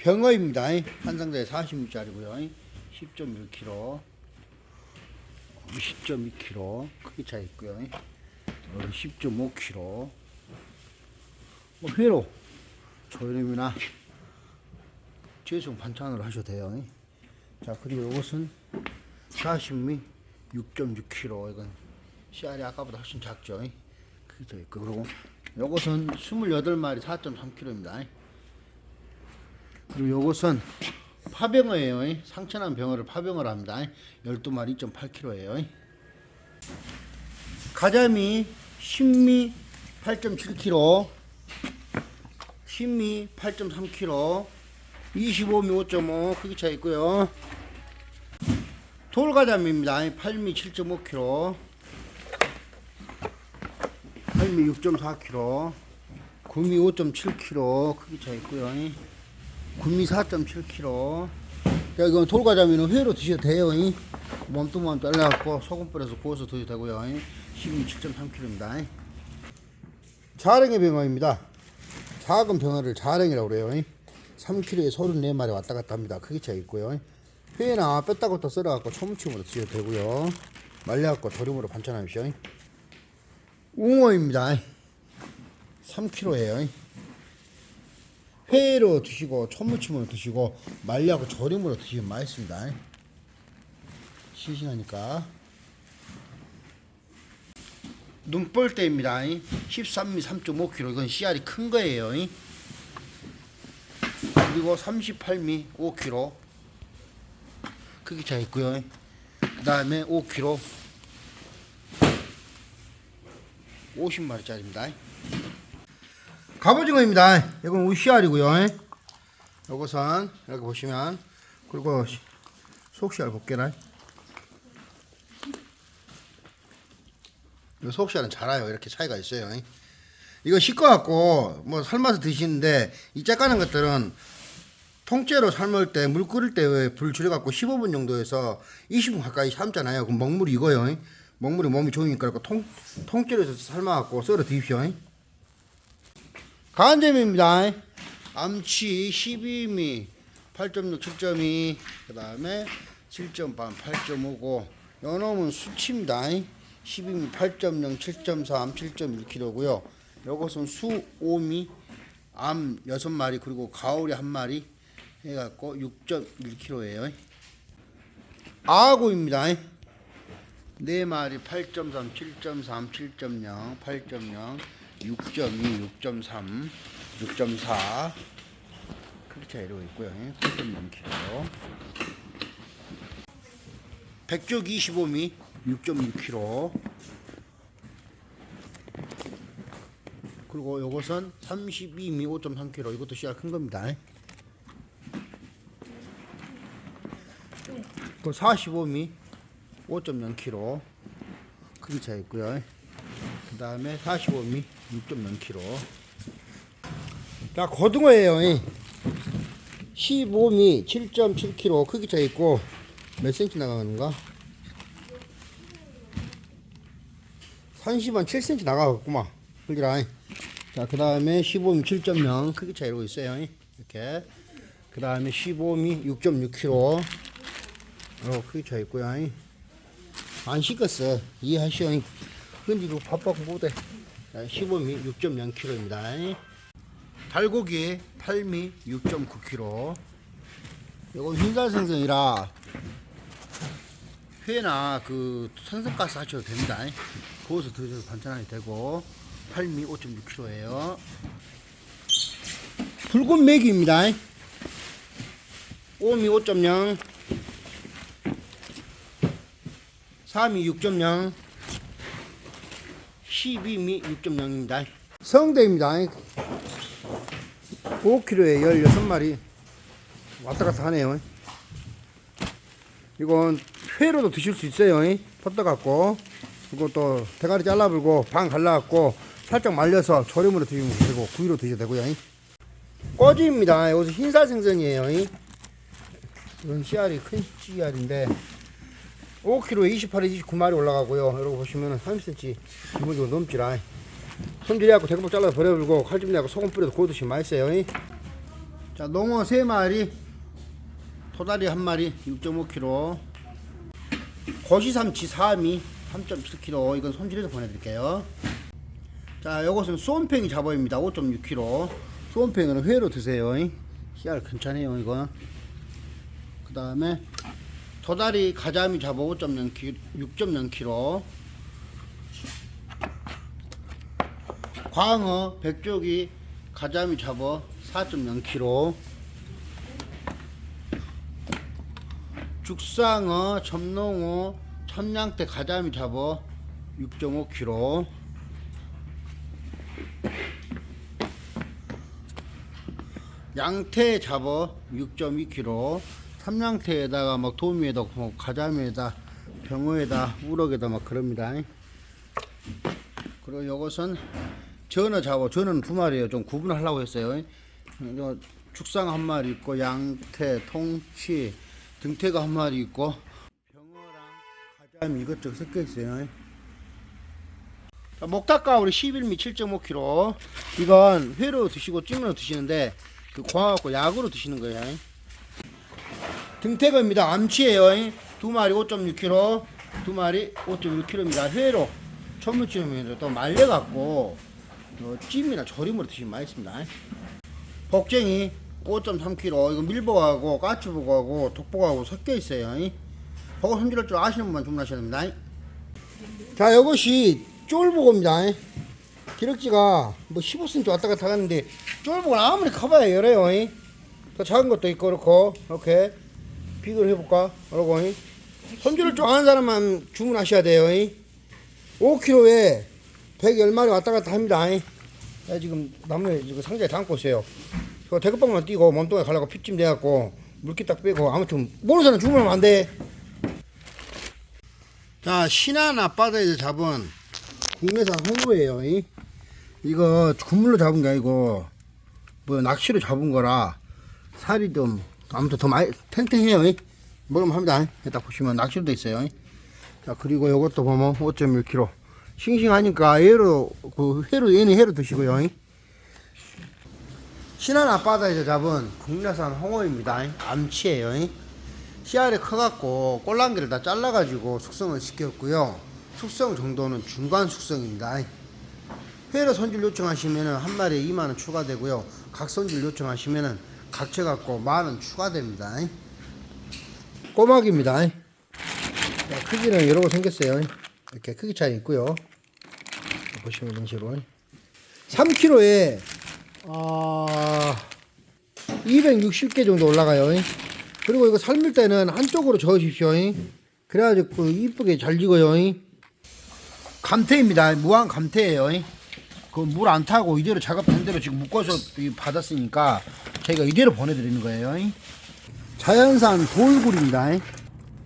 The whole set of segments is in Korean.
병어입니다. 한 상자에 46짜리고요. 10.1kg, 10.2kg 크기 차이 있고요. 10.5kg. 뭐 회로 조림이나 제성 반찬으로 하셔도 돼요. 자 그리고 이것은 40미 6.6kg 이건 씨알이 아까보다 훨씬 작죠. 크기 더 있고 그리고 이것은 28마리 4.3kg입니다. 그리고 요것은 파병어예요. 상처난 병어를 파병어로 합니다. 12마리 2.8kg예요. 가자미 신미 8.7kg, 신미 8.3kg, 25미 5.5 크기 차 있고요. 돌가자미입니다. 8미 7.5kg, 8미 6.4kg, 9미 5.7kg 크기 차 있고요. 군미 4.7kg. 자, 이건 돌과자미는 회로 드셔도 돼요. 이. 몸뚱만 잘라갖고 소금 뿌려서 구워서 드셔도 되고요. 12 7.3kg입니다. 자랭의 병어입니다. 작은 병어를 자랭이라고 그래요. 3kg에 34마리 왔다 갔다 합니다. 크기 차이 있고요. 회나 뺐다고 또 썰어갖고 초무침으로 드셔도 되고요. 말려갖고 조림으로 반찬하십시오. 웅어입니다. 3kg예요. 회로 드시고 천무침으로 드시고 말려하고 조림으로 드시면 맛있습니다. 싱싱하니까. 눈볼대입니다. 13미 3.5kg 이건 씨알이 큰 거예요. 그리고 38미 5kg 크기 차 있고요. 그 다음에 5kg 50마리짜리입니다. 갑오징어입니다. 이건 우시알이고요. 요것은 이렇게 보시면 그리고 속시알 볼게나. 이 속시알은 잘아요. 이렇게 차이가 있어요. 이거 씻어갖고 뭐 삶아서 드시는데 이 째까는 것들은 통째로 삶을 때 물 끓일 때 불 줄여갖고 15분 정도에서 20분 가까이 삶잖아요. 그럼 먹물이 이거요. 먹물이 몸이 좋으니까 통, 통째로 삶아갖고 썰어 드십시오. 간잼입니다. 암치 12미 8.6, 7.2, 그 다음에 7.8, 8.5고, 요 놈은 수치입니다. 12미 8.0, 7.3, 7.1kg고요. 요것은 수 5미, 암 6마리, 그리고 가오리 1마리 해갖고 6.1kg예요. 아구입니다. 4마리 8.3, 7.3, 7.0, 8.0, 6.2, 6.3, 6.4 크기 차이 이러고 있고요. 8.0kg. 백쪽 25미 6.6kg. 그리고 요것은 32미 5.3kg. 이것도 씨알 큰 겁니다. 그 45미 5.0kg 크기 차이 있고요. 그 다음에 45미 6.0kg. 자, 고등어예요. 15미 7.7kg 크기 차이 있고 몇 cm 나가는가? 30한 7cm 나가겠구만. 그지라. 자, 그 다음에 15미 7.0 크기 차이 이러고 있어요. 이렇게. 그 다음에 15미 6.6kg. 어, 크기 차이 있고요. 안 씻었어. 이해하시오. 흔지고 밥하고 못해. 15미 6.0kg입니다. 달고기 8미 6.9kg. 이거 흰살생선이라 회나 그 생선가스 하셔도 됩니다. 구워서 드셔도 반찬하게 되고 8미 5.6kg예요. 붉은 메기입니다. 5미 5.0 3미 6.0 12미 6.0입니다. 성대입니다. 5kg에 16마리 왔다 갔다 하네요. 이건 회로도 드실 수 있어요. 퍼떠 갖고 이것도 대가리 잘라불고 반 갈라갖고 살짝 말려서 조림으로 드시면 되고 구이로 드셔도 되고요. 꼬지입니다. 여기서 흰살 생선이에요. 이건 씨알이 큰 씨알인데 5kg에 28에 29마리 올라가고요. 여러분 보시면 30cm 기본적으로 넘지라. 손질해갖고 대금박 잘라서 버려버리고 칼집 내고 소금 뿌려서 구워 드시면 맛있어요. 자, 농어 3마리, 토다리 1마리 6.5kg, 고시삼치 3미 3.7kg. 이건 손질해서 보내드릴게요. 자, 요것은 수온팽이 잡어입니다. 5.6kg. 수온팽이는 회로 드세요. 씨알 괜찮아요, 이거. 그 다음에 도다리 가자미 잡어 5.0kg, 6.0kg. 광어, 백조기, 가자미 잡어 4.0kg. 죽상어, 점농어, 천냥대 가자미 잡어 6.5kg. 양태 잡어 6.2kg. 삼양태에다가 막 도미에다 뭐 가자미에다 병어에다 우럭에다 막 그럽니다. 그리고 요것은 전어 잡어 전어는 두 마리예요. 좀 구분하려고 했어요. 요 죽상 한 마리 있고 양태, 통치, 등태가 한 마리 있고 병어랑 가자미 이것저것 섞여 있어요. 자, 목닭가 우리 11미 7.5kg. 이건 회로 드시고 찜으로 드시는데 그 고아갖고 약으로 드시는 거예요. 등태거입니다. 암치예요. 두 마리 5.6kg, 두 마리 5.6kg입니다. 회로 천무찜으로 또 말려갖고 어, 찜이나 조림으로 드시면 맛있습니다. 복쟁이 5.3kg. 이거 밀복하고 까치복하고 독복하고 섞여 있어요. 버거 손질할 줄 아시는 분만 주문하셔야 됩니다. 자, 이것이 쫄보고입니다. 기럭지가 뭐 15cm 왔다 갔다 하는데 쫄보가 아무리 커봐야 열어요. 더 작은 것도 있고 그렇고 이렇게 비교를 해볼까? 그러고 손질을 좀 아는 사람만 주문하셔야 돼요. 5kg에 110마리 왔다 갔다 합니다. 자, 지금 나무에 상자에 담고 있어요. 그 대급방만 띄고 몸통에 가려고 피찜 돼갖고 물기 딱 빼고 아무튼 모르는 사람 주문하면 안 돼. 자, 신안 앞바다에서 잡은 국내산 홍어예요. 이. 이거 국물로 잡은 게 아니고 뭐 낚시로 잡은 거라 살이 좀 아무튼 더 많이 탱탱해요. 이. 먹으면 합니다. 딱 보시면 낚시로 돼 있어요. 이. 자 그리고 이것도 보면 5.1kg 싱싱하니까 얘로 그 회로 얘는 회로 드시고요. 이. 신안 앞바다에서 잡은 국내산 홍어입니다. 이. 암치예요. 이. 씨알이 커갖고 꼴랑기를 다 잘라가지고 숙성을 시켰고요. 숙성 정도는 중간 숙성입니다. 회로 손질 요청하시면은 한 마리에 2만원 추가되고요. 각 손질 요청하시면은 각채 갖고 만 원 추가됩니다. 꼬막입니다. 자, 크기는 여러 거 생겼어요. 이렇게 크기 차이 있고요. 보시면 이런 식으로 3kg에 아 260개 정도 올라가요. 그리고 이거 삶을 때는 한쪽으로 저으십시오. 그래야지 그 이쁘게 잘 익어요. 감태입니다. 무한 감태예요. 그 물 안 타고 이대로 작업한 대로 지금 묶어서 이 받았으니까 저희가 이대로 보내드리는 거예요. 자연산 돌굴입니다.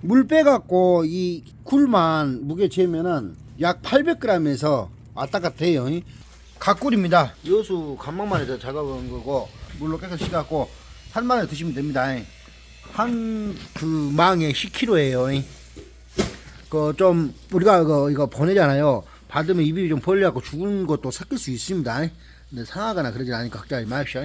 물 빼갖고 이 굴만 무게 재면은 약 800g에서 왔다 갔다 해요. 갓굴입니다. 여수 간막만 해서 작업한 거고 물로 깨끗이 씻갖고 살만에 드시면 됩니다. 한 그 망에 10kg예요. 그 좀 우리가 그 이거 보내잖아요. 받으면 입이 좀 벌려갖고 죽은 것도 섞일 수 있습니다. 근데 상하거나 그러지 않으니까 걱정하지 마십시오.